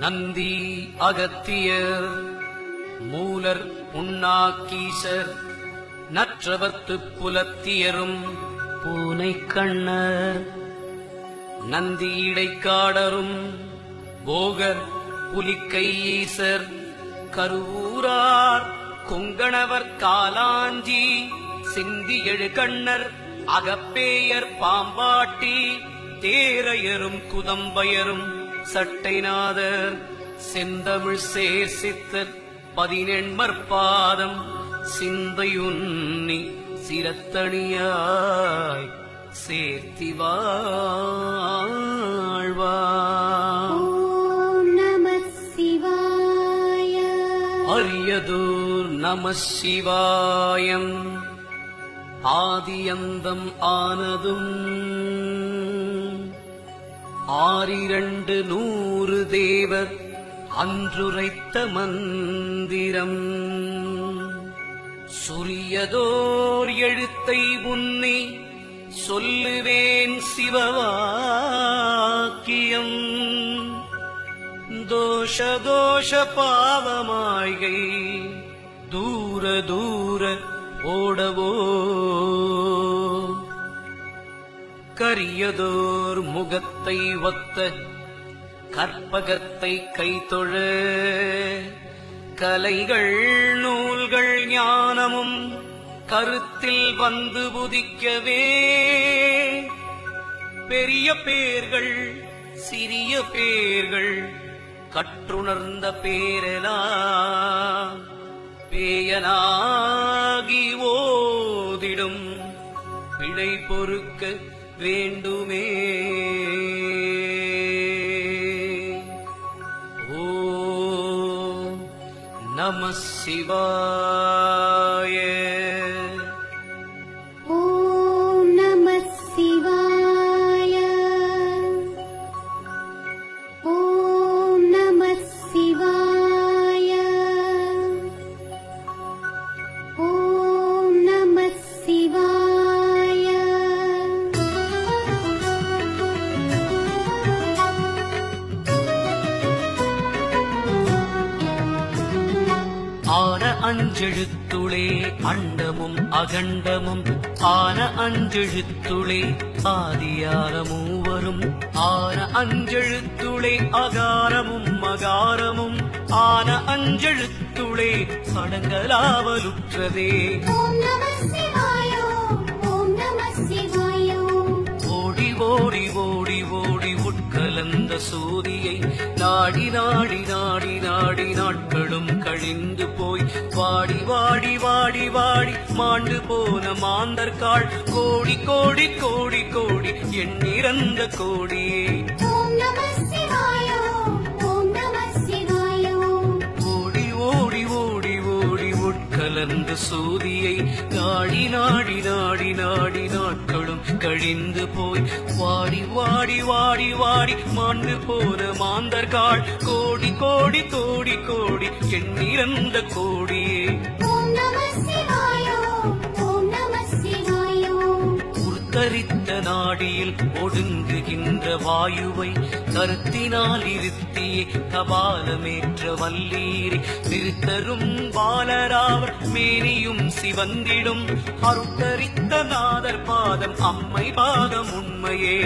நந்தி அகத்தியர் மூலர் உண்ணாக்கீசர் நற்றவர்த்து புலத்தியரும் பூனை கண்ணர் நந்தி இடைக்காடரும் போகர் புலிக்கை ஈசர் கருவூரார் கொங்கணவர் காலாஞ்சி சிந்தி எழுகண்ணர் அகப்பேயர் பாம்பாட்டி தேரையரும் குதம்பயரும் சட்டைநாதர் செந்தமிழ் சேர்சித்தர் பதினெண்மற்பாதம் சிந்தையுன்னி சிரத்தணியாய் சேர்த்தி சிவாய. அரியதோர் நம சிவாயம். ஆதியந்தம் ஆனதும் ஆறிரண்டு நூறு தேவர் அன்றுரைத்த மந்திரம். சுரியதோர் எழுத்தை உன்னி சொல்லுவேன் சிவவாக்கியம். தோஷ தோஷ பாவமாய்கை தூர தூர ஓடவோ. கரியதோர் முகத்தை ஒத்த கற்பகத்தை கைத்தொழ. கலைகள் நூல்கள் ஞானமும் கருத்தில் வந்து புதிக்கவே பெரிய பேர்கள் சிறிய பேர்கள் கற்றுணர்ந்த பேரெலாம். பேயனாகி ஓதிடும் பிழை பொறுக்க வேண்டுமே. ஓ நம சிவாய. அகண்டமும் ஆன அஞ்செழுத்துளே ஆதியான மூவரும் ஆன அஞ்செழுத்துளே அகாரமும் மகாரமும். ஆன அஞ்செழுத்துளே அடங்கலாவலுற்றதே ஓடி ஓடி ஓடி ஓடி. உட்கலந்த சூரியை நாடி நாடி நாடி நாடி நாட்களும் கழிந்து போய் வாடி வாடி வாடி வாடி மாண்டு போன மாந்தர்காள் கோடி கோடி கோடி கோடி எண்ணிறந்த கோடியே. உட்கலந்த சூதியை நாடி நாடி நாடி நாடி நாட்களும் கழிந்து போய் வாடி வாடி வாடி வாடி மாண்டு போன மாந்தர்காள் கோடி கோடி கோடி கோடி எண்ணிறந்த கோடியே. ஓம் நம சிவாய ஓம் நம சிவாய. உருத்தரித்த நாடியில் ஒடுங்குகின்ற வாயுவை கருத்தினால் இருத்தியே கபாலமேற்ற வல்லீரை திருத்தரும் பாலராவர் மேனியும் சிவந்திடும் அருத்தரித்த நாதர் பாதம் அம்மை பாதம் உண்மையே.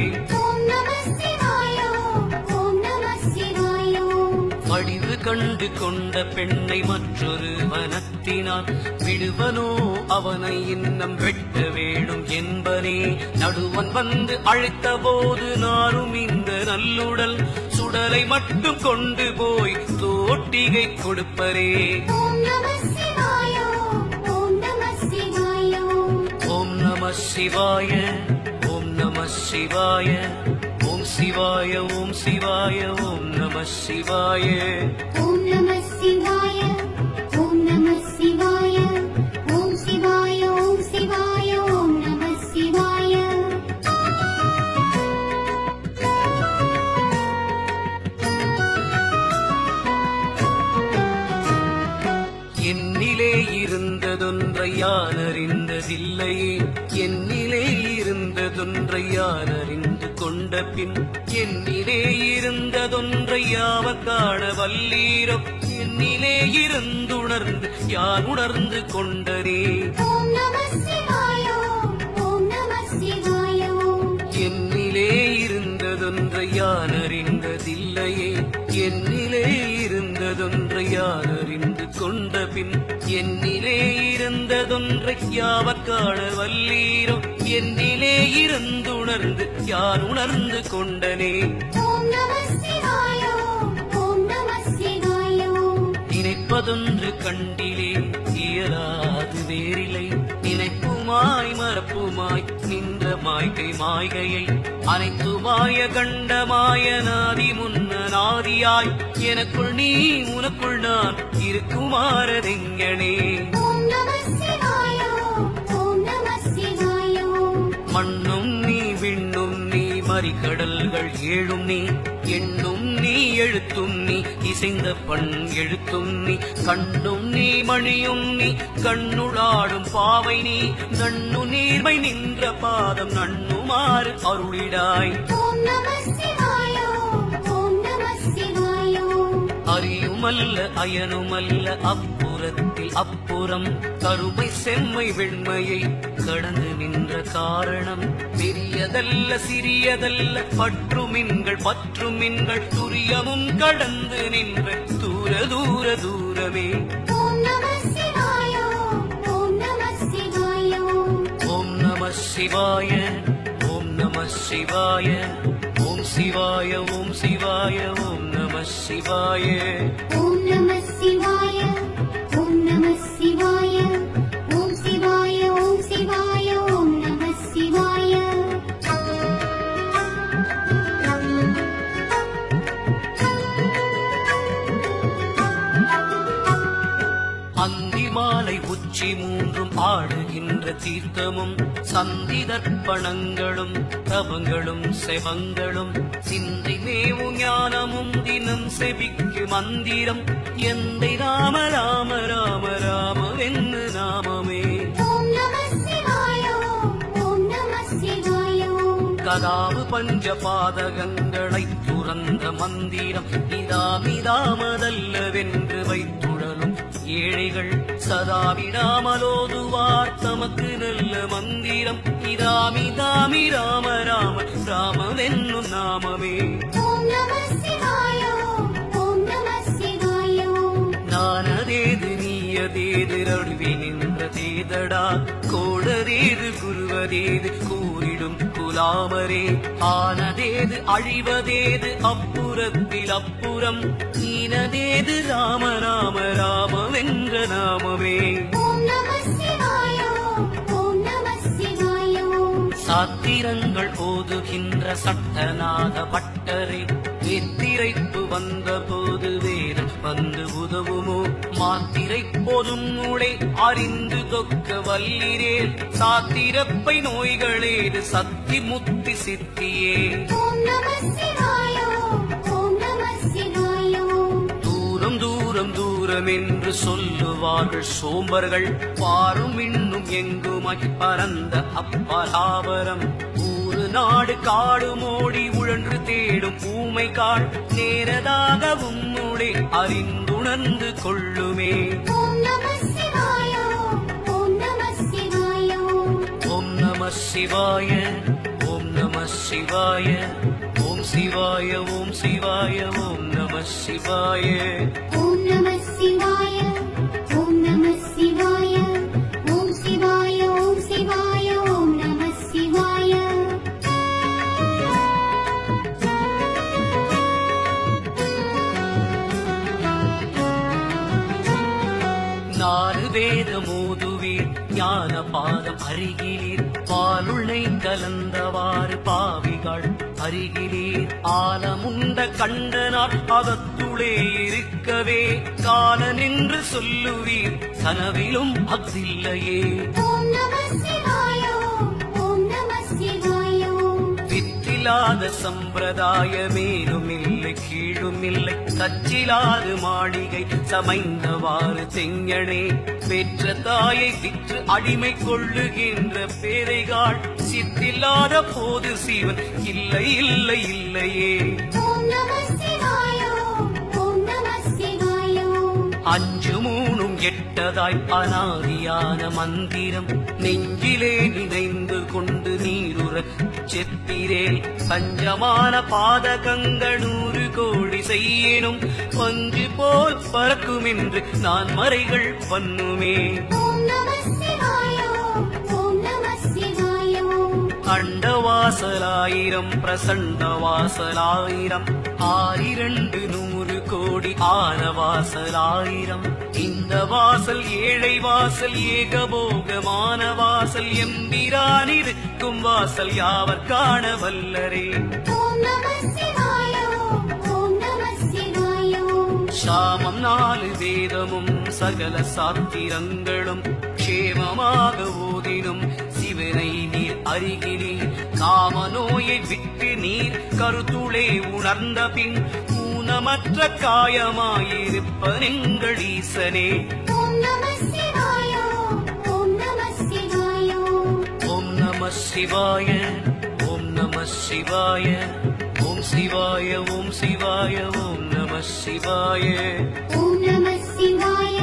கண்டு கொண்ட பெண்ணை மற்றொரு வனத்தினால் விடுவனோ அவனை இன்னம் வெட்ட வேணும் என்பனே. நடுவன் வந்து அழைத்த போது நானும் இந்த நல்லுடல் சுடலை மட்டும் கொண்டு போய் தோட்டிகை கொடுப்பரே. ஓம் நம சிவாய ஓம் நம சிவாய. ஓம் சிவாய ஓம் சிவாய ஓம் நம சிவாய. ஓம் நம சிவாய ஓம் நம சிவாய ஓம் சிவாய ஓம் சிவாய ஓம் நம சிவாய. என்னிலே இருந்ததொன்றை யான் அறிந்ததில்லை என்னிலே இருந்ததொன்றை யான் கொண்ட பின் என்னிலே இருந்ததொன்றை யாவர் காண வல்லீரோ என்னிலே இருந்துணர்ந்து யார் உணர்ந்து ஓம் என்னிலே இருந்ததொன்றை யார் அறிந்ததில்லையே? என்னிலே இருந்ததொன்றை யார் அறிந்து கொண்ட பின் என்னிலே இருந்ததொன்றை யாவர் காண வல்லீரோ? என்னிலே இருந்துணர்ந்து யார் உணர்ந்து கொண்டனே? நினைப்பதொன்று கண்டிலே இயலாது வேறில்லை. நினைப்புமாய் மறப்புமாய் நின்ற மாய்கை மாய்கையை அனைத்துமாய கண்டமாய நாதி முன்ன நாதியாய் எனக்குள் நீ உனக்குள் நான் இருக்குமாறதெங்கனே நீ மறிகடல்கள் ஏழும் நீ எண்ணும் நீ எழுத்தும் நீ இசைந்த பண் எழுத்தும் நீ கண்ணும் நீ மணியும் நீ கண்ணுளாடும் பாவை நீ நண்ணு நீர்மை நின்ற பாதம் நண்ணுமாறு அருளிடாய். அறியுமல்ல அயனுமல்ல அப்புறத்தில் அப்புறம் கருமை செம்மை வெண்மையை கடந்து நின்ற காரணம் பெரியதல்ல சிறியதல்ல. பற்றுமின்கள் பற்றுமின்கள் துரியமும் கடந்து நின்ற தூர தூர தூரமே. ஓம் நம சிவாய ஓம் நம சிவாய. ஓம் சிவாய ஓம் சிவாய ஓம் நம சிவாய. ஓம் உச்சி மூன்றும் ஆடுகின்ற தீர்த்தமும் சந்தி தர்ப்பணங்களும் தவங்களும் செவங்களும் சிந்தை மேவும் ஞானமும் தினம் செபிக்கு மந்திரம் எந்தை ராம ராம ராம ராமவென்னு நாமமே. ஓம் நம சிவாய ஓம் ஓம் நம சிவாய. ஓம் கதாவு பஞ்ச பாதகங்களை துறந்த மந்திரம் இதாமிதாமதல்லவென்று ஏழைகள் சதா விடாமலோதுவார். தமக்கு நல்ல மந்திரம். இதாமிதாமி ராம ராம. ராமவென்னும் நாமமே. ஓம் நம சிவாய ஓம் ஓம் நம சிவாய. ஓம் நானதேது நீயதேது நடுவே நின்ற தேதடா. கோடரேது குருவதேது கூறிடும் குலாமரே ஆனதேது அழிவதேது அப்புறத்தில் அப்புறம். ஈனதேது ராம ராம ராம வென்ற நாமமே சாத்திரங்கள் ஓதுகின்ற சட்டநாத பட்டரே. எத்திரைப்பு வந்த போது வேதம் வந்து உதவுமோ? மாத்திரை போதும் நூலை அறிந்து தொக்க வல்லிரேல் சாத்திரப்பை நோய்களேது சத்தி முத்தி சித்தியே. தூரம் தூரம் தூரம் என்று சொல்லுவார்கள் சோம்பர்கள். பாரும் இன்னும் எங்குமாய் பரந்த அப்பராபரம் ஊரு நாடு காடு மோடி உழன்று தேடும் ஊமை காள் நேரதாக உன்னுடே அறிந்துணர்ந்து கொள்ளுமே. ஓம் நம சிவாய ஓம் நம சிவாய. ஓம் சிவாய ஓம் சிவாய ஓம் நம சிவாய. ஓம் நம சிவாய ஓம் நம சிவாய. அருகிலீர் பாலுள்ளை கலந்தவாறு பாவிகள். அருகிலீர் ஆலமுண்ட கண்டனார் அதத்துளே இருக்கவே காலன் என்று சொல்லுவீர். கனவிலும் அஃதில்லையே ஓம் நம சிவாய ஓம் ஓம் நம சிவாய. ஓம் வித்தில் அச்சில்லாத சம்பிரதாய மேலும் கீழும் இல்லை தச்சிலாது மாளிகை சமைந்தவாறு செங்கனே. பெற்ற தாயை விற்று அடிமை கொள்ளுகின்ற பேரைகாள் சித்தில்லாத போது சிவன் இல்லை இல்லை இல்லையே. அஞ்சு மூணும் எட்டதாய் அனாதியான மந்திரம். நெஞ்சிலே நினைந்து கொண்டு நீருற செப்பிரேல் பஞ்சமான பாதகங்கள் நூறு கோடி செய்யணும் பஞ்சு போல் பறக்கும் என்று நான் மறைகள் பண்ணுமே. அண்டவாசலாயிரம் பிரசண்ட வாசலாயிரம் ஆயிரண்டு நூறு கோடி ஆன வாசலாயிரம் இந்த வாசல் ஏழை வாசல் ஏகபோகமான வாசல். எம்பிரான் இருக்கும் வாசல் யாவர் காண வல்லரே? சாமம் நாலு வேதமும் சகல சாத்திரங்களும். க்ஷேமமாக ஓதினும் சிவனை நீர் அருகினீர். காம நோயை விட்டு நீர் கருத்துளே உணர்ந்த பின் ஈசனே ஓம் நம சிவாய ஓம் ஓம் நம சிவாய ஓம் நம சிவாய ஓம் சிவாய ஓம் சிவாய ஓம் நம சிவாய ஓம் நம சிவாய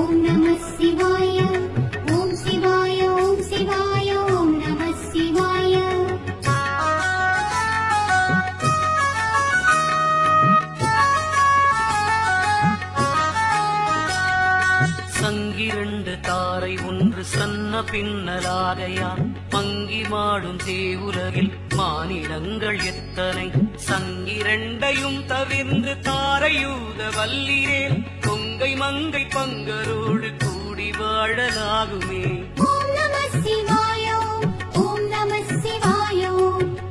ஓம் நம சிவாய சன்ன பின்னலாகையா மங்கி மாடும் தேவுலகில் மானிடங்கள் எத்தனை? சங்கிரண்டையும் தவிர்ந்து தாரையூத வல்லிரேல் கொங்கை மங்கை பங்கரோடு கூடி வாழலாகுமே.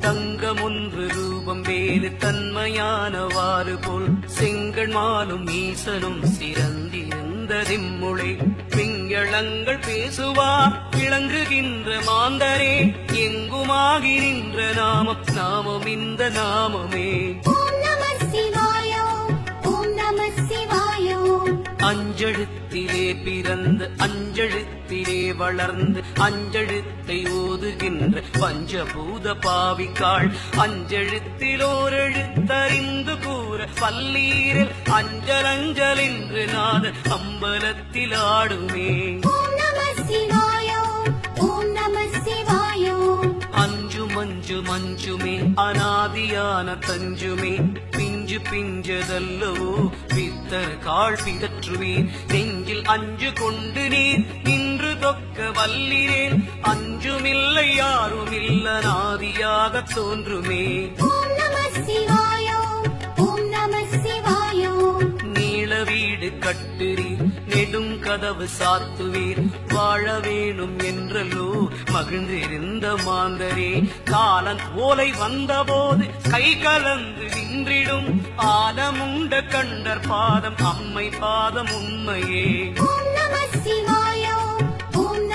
தங்கம் ஒன்று ரூபம் வேறு தன்மையானவாறு போல் செங்கண் மாலும் ஈசனும் சிறந்திருந்த திம்முளை பிங்களங்கள் பேசுவார் விளங்குகின்ற மாந்தரே. எங்குமாகி நின்ற நாமம் நாமம் இந்த நாமமே. அஞ்செழுத்திலே பிறந்து அஞ்செழுத்திலே வளர்ந்து அஞ்செழுத்தை ஓதுகின்ற பஞ்சபூத பாவிக்காள். அஞ்செழுத்தில் ஓரெழுத்தறிந்து கூற பல்லீரில் அஞ்சல் அஞ்சல் என்று நாத அம்பலத்தில் ஆடுமே அஞ்சு மஞ்சு மஞ்சுமே அனாதியான தஞ்சுமே. பிஞ்சு பிஞ்சதல்லவோ பித்தர் கால் பிதற்றுவீர் நெஞ்சில் அஞ்சு கொண்டு நீர். நின்று தொக்க வல்லிரேன் அஞ்சுமில்லை யாருமில்ல நாதியாக தோன்றுமே. வீடு கட்டுறீர். நெடும் கதவு சாத்துவீர். வாழ வேணும் என்றல்லோ மகிழ்ந்திருந்த மாந்தரே. காலன் ஓலை வந்தபோது கை கலந்து நின்றிடும். ஆலமுண்ட கண்டர் பாதம் அம்மை பாதம் உண்மையே. ஓம் நம சிவாய ஓம்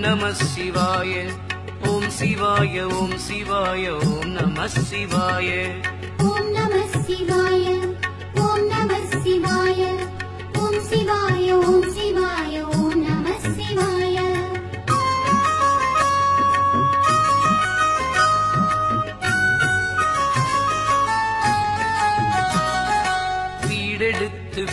நம சிவாய ஓம் சிவாய ஓம் சிவாய ஓம் நம சிவாய. ஓம் நம சிவாய ஓம் நம சிவாய. ஓம் சிவாய ஓம் சிவாய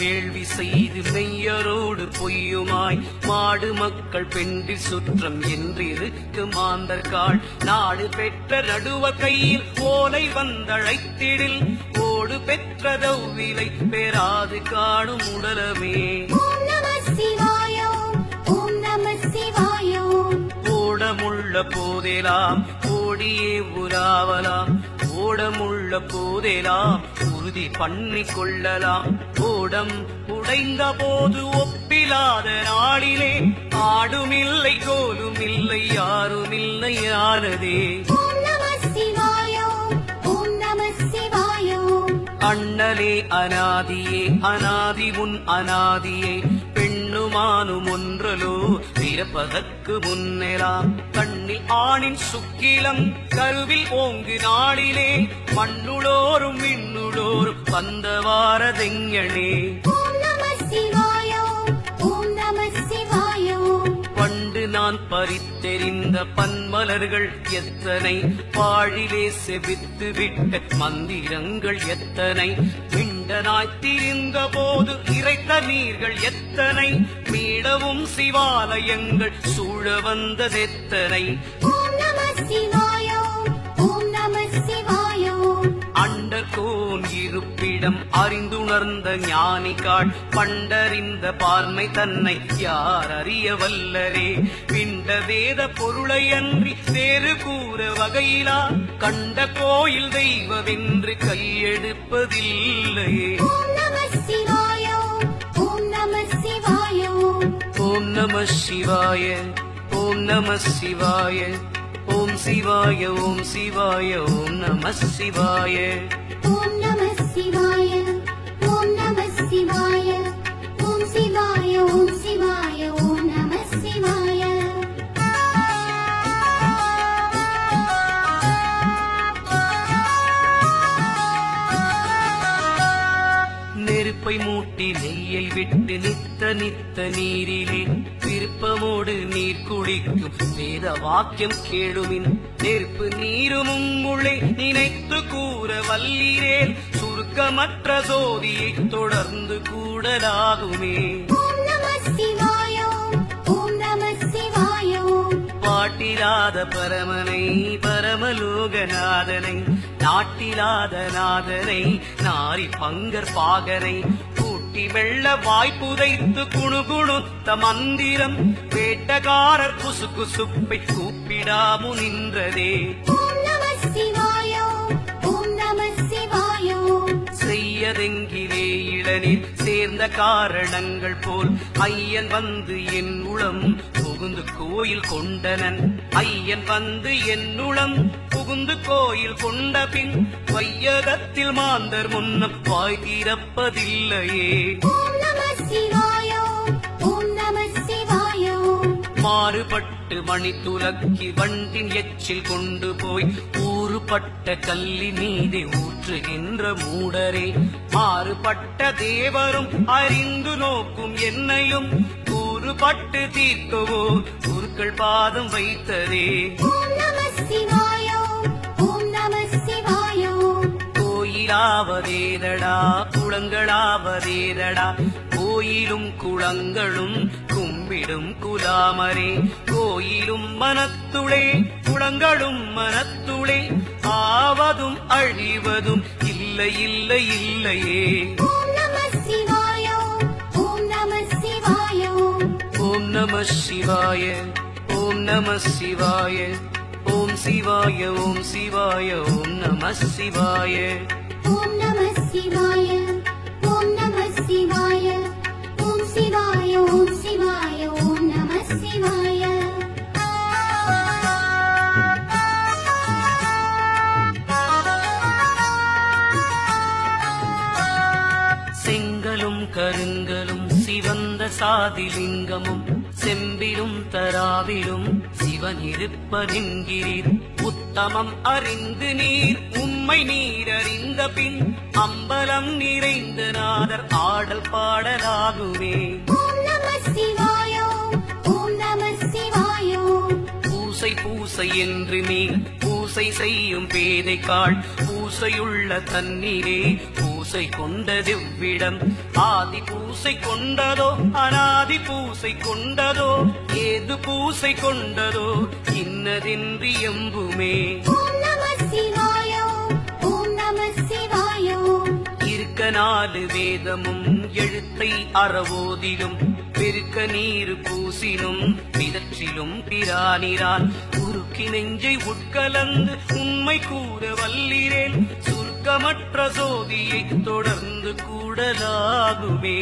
வேள்வி செய்து மெய்யரோடு பொய்யுமாய். மாடு மக்கள் பெண்டில் சுற்றம் என்றிருக்கு மாந்தர்காள் நாடு பெற்ற நடுவ கையில் ஓலை வந்தழைத்திடில். ஓடு பெற்ற தௌவிலை பெறாது காணும் உடலமே. ஓடமுள்ள போதெல்லாம் ஓடியே உலாவலாம் ஓடமுள்ள போதெல்லாம் உறுதி பண்ணி கொள்ளலாம். ஓடம் உடைந்த போது ஒப்பிலாத நாளிலே ஆடுமில்லை கோலுமில்லை யாருமில்லை ஓம் அண்ணலே அனாதியே அனாதி உன் அனாதியே. பெண்ணும் பெருமானும் ஒன்றலோ பிறப்பதற்கு முன்னெலாம். கண்ணில் ஆணின் சுக்கிலம் கருவில் ஓங்கு நாளிலே மண்ணுளோரும் விண்ணுளோரும் நம சிவாய பண்டு நான் பறித்தெறிந்த பன்மலர்கள் எத்தனை? பாழிலே செபித்து விட்ட மந்திரங்கள் எத்தனை? திரிந்த போது இறைத்த நீர்கள் எத்தனை? மீளவும் சிவாலயங்கள் சூழ வந்ததெத்தனை? அண்டர்கோன் இருப்பிடம் அறிந்துணர்ந்த ஞானிகாள் பண்டறிந்த பார்மை தன்னை யார் அறிய வல்லரே? விண்ட வேத பொருளையன்றி வேறு கூற வகையிலா? கண்ட கோயில் தெய்வமென்று கையெடுப்பதில்லையே ஓம் நம சிவாய ஓம் நம சிவாய. ஓம் நம சிவாய ஓம் நம சிவாய. ஓம் சிவாய ஓம் சிவாய ஓம் நம சிவாய. नमस्ति वाय शिवाय ॐ शिवाय शिवाय நெய்யை விட்டு நித்த நித்த நீரிலே விருப்பமோடு நீர் குளிக்கும் வேத வாக்கியம் கேளுமின் நெருப்பு நீருமும் உள்ளே நினைத்து கூற வல்லீரேல் சுருக்கமற்ற சோதியை தொடர்ந்து கூடலாகுமே. பாட்டிலாத பரமனை பரமலோகநாதனை நாட்டிலாத நாதனை நாரி பங்கர் பாகனை கூட்டி வெள்ள வாய்ப்புதைத்து குணுகுணுத்த மந்திரம் வேட்டக்காரர் குசு குசுப்பை கூப்பிடாமு நின்றதே. செய்யதெங்கிலே இளநீர் சேர்ந்த காரணங்கள் போல் ஐயன் வந்து என் உளம் புகுந்து கோயில் கொண்டனன். ஐயன் வந்து என் உளம் புகுந்து கோயில் கொண்ட பின் வையகத்தில் மாந்தர் முன்னம் வாய் தீரப்பதில்லையே. மாறுபட்டு மணி துலக்கி வண்டின் எச்சில் கொண்டு போய் ஊறுபட்ட கல்லி மீதே ஊற்றுகின்ற மூடரே. மாறுபட்ட தேவரும் அறிந்து நோக்கும் என்னையும் கூறுபட்டு தீர்க்கவோ? குருக்கள் பாதம் வைத்ததே. கோயிலாவதேதடா குளங்களாவதேதடா. கோயிலும் குளங்களும் கும்பிடும் குலாமரே. கோயிலும் மனத்துளே குளங்களும் மனத்துளே. ஆவதும் அழிவதும் இல்லை இல்லை இல்லையே. நம சிவாய ஓம் நம சிவாய ஓம் சிவாய ஓம் சிவாய ஓம் நம சிவாய. ஓம் நம சிவாய ஓம் நம சிவாய ஓம் சிவாய ஓம் சிவாய ஓம் நம சிவாய. செங்கலும் கருங்கலும் சிவந்த சாதிலிங்கமும் செம்பிலும் தராவிலும் சிவன் இருப்பதென்கிறீர் உத்தமம் அறிந்து நீர் உம்மை நீர் அறிந்த பின் அம்பலம் நிறைந்த நாதர் ஆடல் பாடலாகுமே. பூசை பூசை என்று நீர் பூசை செய்யும் பேதைக்காள் பூசையுள்ள தண்ணீரே பூசை கொண்டதெவ்விடம். ஆதி பூசை கொண்டதோ அனாதி பூசை கொண்டதோ ஏது பூசை கொண்டதோ இன்னதென்று எம்புமே. இருக்க நாலு வேதமும் எழுத்தை அறவோதிலும் பெருக்க நீர் பூசினும் மிதற்றிலும் பிரானிரான். உருக்கி நெஞ்சை உட்கலந்து உண்மை கூற வல்லிரேன். சுருக்கமற்ற சோதியை தொடர்ந்து கூடலாகுமே.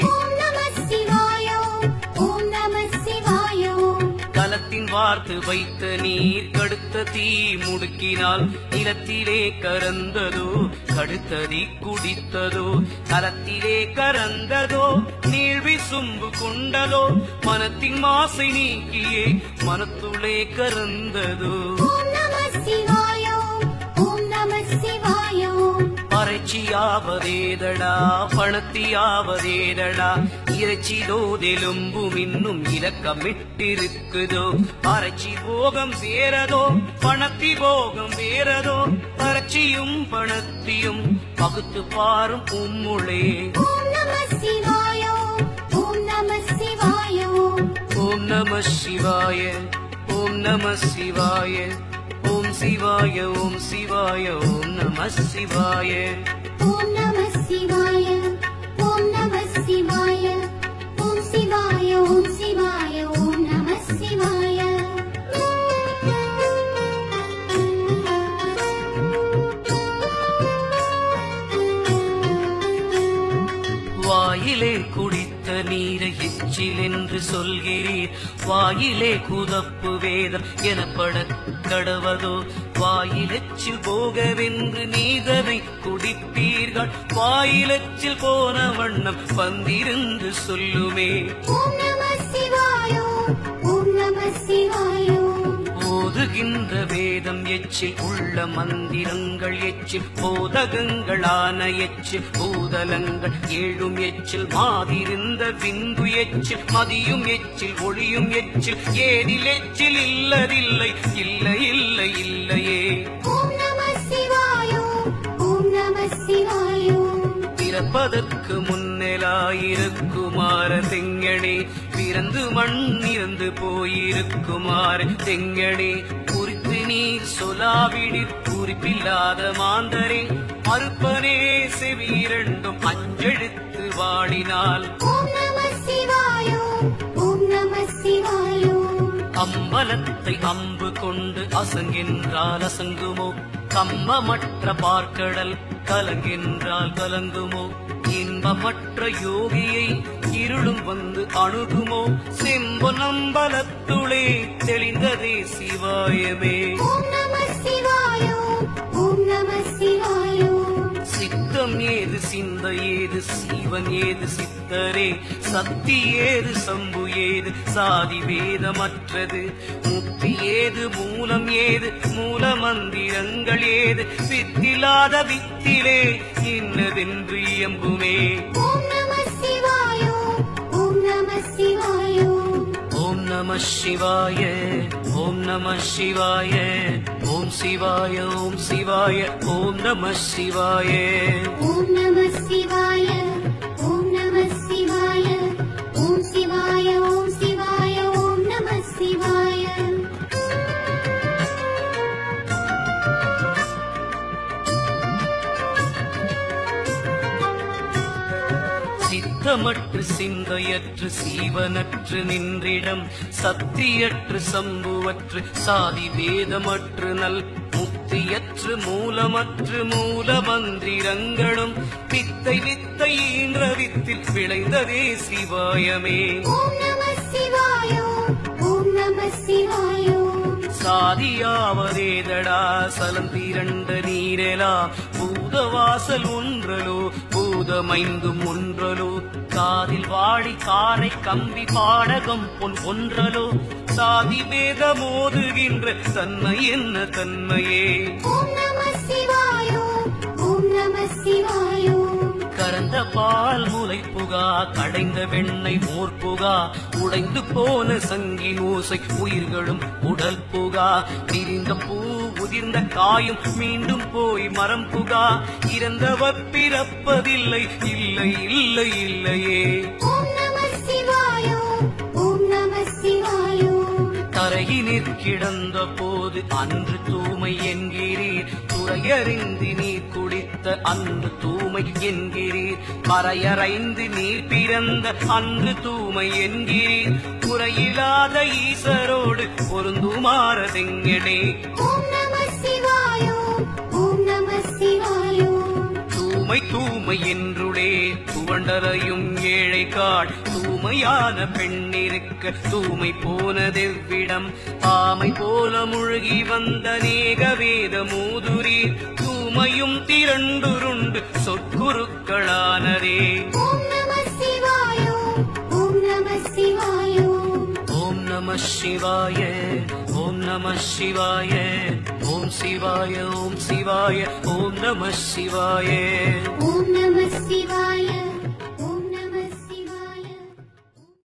கலத்தின் வார்த்து வைத்த நீர் கடுத்த தீ முடுக்கினால் நிலத்திலே கரந்ததோ கடுத்ததி குடித்ததோ கலத்திலே கரந்ததோ நீழ்வி சும்பு கொண்டதோ மனத்தின் மாசை நீக்கியே மனத்துளே கரந்ததோ பறைச்சியாவதேதடா பணத்தியாவதேதடா இறைச்சிதோதெலும்பும் இன்னும் இலக்கமிட்டிருக்குதோ அரைச்சி போகம் வேறதோ பணத்தி போகம் வேறதோ? அரைச்சியும் பணத்தியும் பகுத்து பாரும் உம்முளே ஓம் நம சிவாய ஓம் நம சிவாய. சிவாய ஓம் சிவாய ஓம் நம சிவாய. ஓம் நம சிவாய ஓம் நம சிவாய ஓம் சிவாய ஓம் சிவாய ஓம் நம சிவாய. வாயிலே குடித்த நீரை எச்சில் என்று சொல்கிறீர். வாயிலே குதப்பு வேதம் எனப்பட கடவதோ? வாயிலச்சில் போகவென்று நீதனை குடிப்பீர்கள். வாயிலச்சில் போன வண்ணம் வந்திருந்து சொல்லுமே. ஓதுகின்ற வேதம் எச்சில் உள்ள மந்திரங்கள் எச்சில் போதகங்களான எச்சில் பூதலங்கள் ஏழும் எச்சில் மாதிருந்த விந்து எச்சில் மதியும் எச்சில் ஒளியும் எச்சில் ஏதில் எச்சில் இல்லதில்லை இல்லை இல்லை இல்லையே. பிறப்பதற்கு முன்னெலாயிருக்குமாற தெங்கணே பிறந்து மண் இறந்து போயிருக்குமாற தெங்கணே குறித்து நீர் சொலாவிடிற் குறிப்பில்லாத மாந்தரே. மறுப்பனே செவிரண்டும் அஞ்செழுத்து வாடினால். அம்பலத்தை அம்பு கொண்டு அசங்கின்றால் அசங்குமோ? கம்மமற்ற பார்க்கடல் கலங்கின்றால் கலங்குமோ? இன்பமற்ற யோகியை இருளும் வந்து அணுகுமோ? செம்பொனம்பலத்துளே தெளிந்ததே சிவாயமே. சித்தம் ஏது சிந்த ஏது சீவன் ஏது சித்தரே? சக்தி ஏது சம்பு ஏது? சாதி வேதமற்றது முக்தி ஏது மூலம் ஏது? மூல மந்திரங்கள் ஏது? சித்திலாத வித்திலே இன்னதென்று இயம்புமே. ஓம் நம சிவாய ஓம் நம சிவாய. ॐ शिवाय ॐ शिवाय ॐ नमः शिवाय। ॐ नमः शिवाय சித்தமற்று சிந்தையற்று சீவனற்று நின்றிடம் சத்தியற்று சம்புவற்று சாதி வேதமற்று நல் முக்தியற்று மூலமற்று மூல மந்திரங்களும் வித்தை வித்தை ஈன்ற வித்தில் விளைந்ததே சிவாயமே. சிவாயோ நம சிவாய. சாதியாவதேதடா சலம் திரண்ட நீரெலா? பூதவாசல் ஒன்றலோ? பூதமைந்தும் ஒன்றலோ? காதில் வாடி காரை கம்பி பாடகம் பொன் ஒன்றலோ? சாதி பேத மோதுகின்ற தன்மை என்ன தன்மையே? ஓம் நம சிவாயோ ஓம் நம சிவாயோ. கறந்த பால் முலை புகா கடைந்த வெண்ணெய் மோர் புகா உடைந்து போன சங்கின் ஓசை உயிர்களும் உடல் புகா. விரிந்த பூ உதிர்ந்த காயும் மீண்டும் போய் மரம் புகா. இறந்தவர் பிறப்பதில்லை இல்லை இல்லை இல்லையே. தரையினிற் கிடந்த போது அன்று தூமை என்கிறீர். துறையறிந்து நீர் குடித்த அன்று தூமை என்கிறீர். மறையறைந்து நீர் பிறந்த அன்று தூமை என்கிறீர். குறையில்லாத ஈசரோடு பொருந்துமாறதெங்கடே தூமை தூமை என்றுளே துவண்ட ஆண்டரையும் ஏழை காள் தூய்மையான பெண்ணிருக்க தூய்மை போனதெவ்விடம். ஆமை போல முழுகி வந்த நேக வேத மூதுரி தூய்மையும் திரண்டுருண்டு சிவாய. ஓம் நம சிவாய ஓம் நம சிவாய ஓம் சிவாய ஓம் சிவாய ஓம் நம சிவாய. ஓம் நம சிவாய.